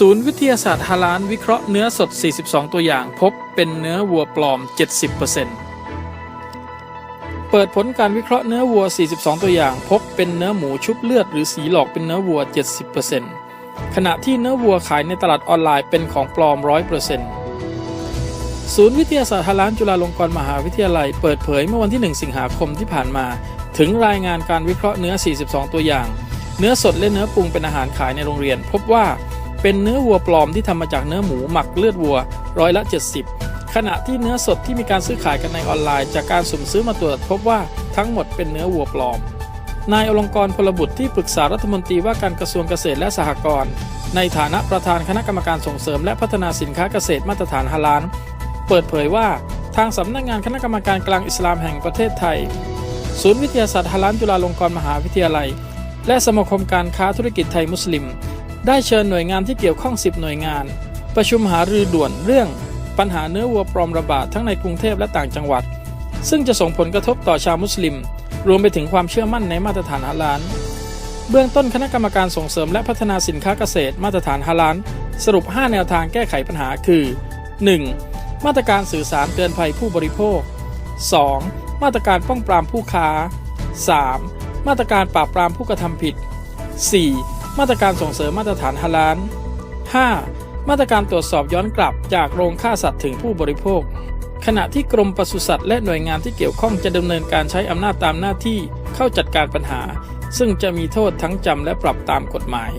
ศูนย์วิทยาศาสตร์ฮาลานวิเคราะห์เนื้อสด 42 ตัวอย่าง พบเป็นเนื้อวัวปลอม 70%เปิดผลการวิเคราะห์เนื้อวัว 42 ตัวอย่าง พบเป็นเนื้อหมูชุบเลือด หรือสีหลอกเป็นเนื้อวัว 70%ขณะที่เนื้อวัวขายในตลาดออนไลน์เป็นของปลอม 100%ศูนย์วิทยาศาสตร์ฮาลานจุฬาลงกรณ์มหาวิทยาลัย เปิดเผยเมื่อวันที่ 1 สิงหาคมที่ผ่านมา ถึงรายงานการวิเคราะห์เนื้อ 42 ตัวอย่าง เนื้อสดและเนื้อปรุงเป็นอาหารขายในโรงเรียน พบว่า เป็นเนื้อวัวปลอมที่ทำมาจากเนื้อหมูหมักเลือดวัวร้อยละ 70 ขณะที่เนื้อสดที่มีการซื้อขายกันในออนไลน์ จากการสุ่มซื้อมาตรวจพบว่าทั้งหมดเป็นเนื้อวัวปลอม นายอลงกรพลบุตรที่ปรึกษารัฐมนตรีว่าการกระทรวงเกษตรและสหกรณ์ในฐานะประธานคณะกรรมการส่งเสริม และพัฒนาสินค้าเกษตรมาตรฐานฮาลาลเปิดเผยว่าทางสำนักงานคณะกรรมการกลางอิสลามแห่งประเทศไทย ศูนย์วิทยาศาสตร์ฮาลาลจุฬาลงกรณ์มหาวิทยาลัย และสมาคมการค้าธุรกิจไทยมุสลิม ได้เชิญหน่วยงานที่เกี่ยวข้อง 10 หน่วยงาน ประชุมหารือด่วนเรื่อง ปัญหาเนื้อวัวปลอมระบาดทั้งในกรุงเทพและต่างจังหวัด ซึ่งจะส่งผลกระทบต่อชาวมุสลิม รวมไปถึงความเชื่อมั่นในมาตรฐานฮาลาลเบื้องต้นคณะกรรมการส่งเสริมและพัฒนาสินค้าเกษตรมาตรฐานฮาลาลสรุป 5 แนวทางแก้ไขปัญหาคือ 1. มาตรการสื่อสารเตือนภัยผู้บริโภค 2. มาตรการป้องปรามผู้ค้า 3. มาตรการปราบปรามผู้กระทำผิด 4. มาตรการส่งเสริมมาตรฐานฮาลาล 5. มาตรการตรวจสอบย้อนกลับจากโรงฆ่าสัตว์ถึงผู้บริโภค ขณะที่กรมปศุสัตว์และหน่วยงานที่เกี่ยวข้องจะดำเนินการใช้อำนาจตามหน้าที่เข้าจัดการปัญหา ซึ่งจะมีโทษทั้งจำและปรับตามกฎหมาย